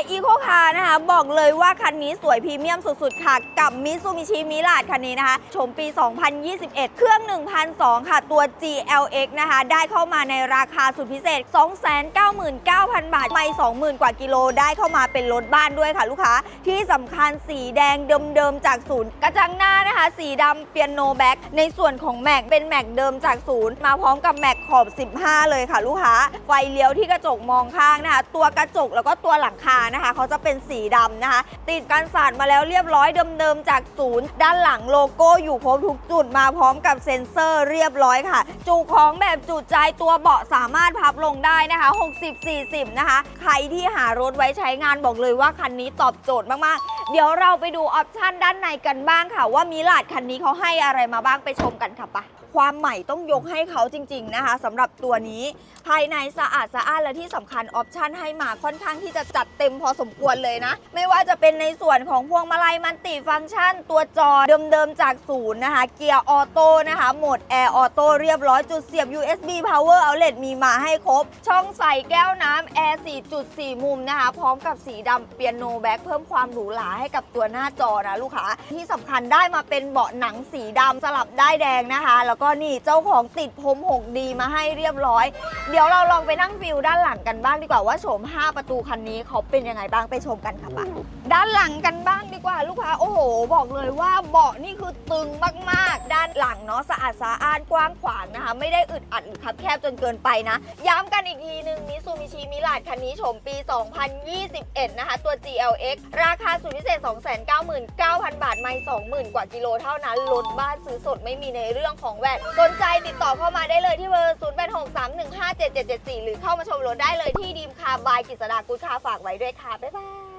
ายอีโคคาร์นะคะ บอกเลยว่าคันนี้สวยพรีเมียมสุดๆ ค่ะ กับมิซู i ิชิมิลาดคันนี้นะคะ ชมปี 2021 เครื่อง 1,002 ค่ะ ตัว GLX นะคะ ได้เข้ามาในราคาสุดพิเศษ 299,000 บาท ไม่ 20,000 กว่ากิโล ได้เข้ามาเป็นรถบ้านด้วยค่ะลูกค้า ที่สำคัญสีแดงเดิมๆ จากศูนย์ กระจังหน้านะคะ สีดำเปียโนแบ็กในส่วนของแม็กเป็นแม็กเดิมจากศูนย์ มาพร้อมกับแม็กขอบ 15 เลยค่ะ ลูกค้า ไฟเลี้ยวที่กระจกมองข้างนะคะ ตัวกระจกแล้วก็ตัวหลังคานะคะเขาจะเป็นสีดำนะคะ ติดกันสาดมาแล้วเรียบร้อยเดิมๆจากศูนย์ ด้านหลังโลโก้อยู่ครบทุกจุดมาพร้อมกับเซ็นเซอร์เรียบร้อยค่ะ จุของแบบจุใจตัวเบาะสามารถพับลงได้นะคะ 60-40 นะคะ ใครที่หารถไว้ใช้งานบอกเลยว่าคันนี้ตอบโจทย์มากๆ เดี๋ยวเราไปดูออปชันด้านในกันบ้างค่ะ ว่ามิลาดคันนี้เขาให้อะไรมาบ้างไปชมกันค่ะปะความใหม่ต้องยกให้เขาจริง ๆ นะคะสำหรับตัวนี้ภายในสะอาดสะอ้านและที่สำคัญออปชันให้มาค่อนข้างที่จะจัดเต็มพอสมควรเลยนะ ไม่ว่าจะเป็นในส่วนของพวงมาลัยมันติฟังก์ชัน ตัวจอเดิมๆจากศูนย์นะคะ เกียร์ออโต้นะคะโหมดแอร์ออโต้เรียบร้อยจุดเสียบ USB Power Outlet มีมาให้ครบ ช่องใส่แก้วน้ำแอร์4.4 มุมนะคะ พร้อมกับสีดำเปียโนแบ็คเพิ่มความหรูหราให้กับตัวหน้าจอนะลูกค้าที่สำคัญได้มาเป็นเบาะหนังสีดำสลับได้ายแดงนะคะ แล้วก็นี่เจ้าของติดพรม 6D มาให้เรียบร้อย เดี๋ยวเราลองไปนั่งฟิลด้านหลังกันบ้างดีกว่าว่าโฉม 5 ประตูคันนี้เขาเป็นยังไงบ้างไปชมกันค่ะปะด้านหลังกันบ้างดีกว่าลูกค้าโอ้โห บอกเลยว่าเบาะนี่คือตึงมากๆ ด้านหลังเนาะสะอาดสะอ้านกว้างขวางนะคะ ไม่ได้อึดอัดหรือคับแคบจนเกินไปนะ ย้ำกันอีกทีหนึ่งมิซูมิชิมิลาดคันนี้โฉมปี 2021 นะคะ ตัว GLX ราคาสุดพิเศษ299,000 บาท ไม่20,000 กว่ากิโลเท่านั้นรถบ้านซื้อสดไม่มีในเรื่องของแวดสนใจติดต่อเข้ามาได้เลยที่เบอร์ 0863157774 หรือเข้ามาชมรถได้เลยที่ดีมคาร์บายกิษดากุลคาฝากไว้ด้วยค่ะ บ๊ายบาย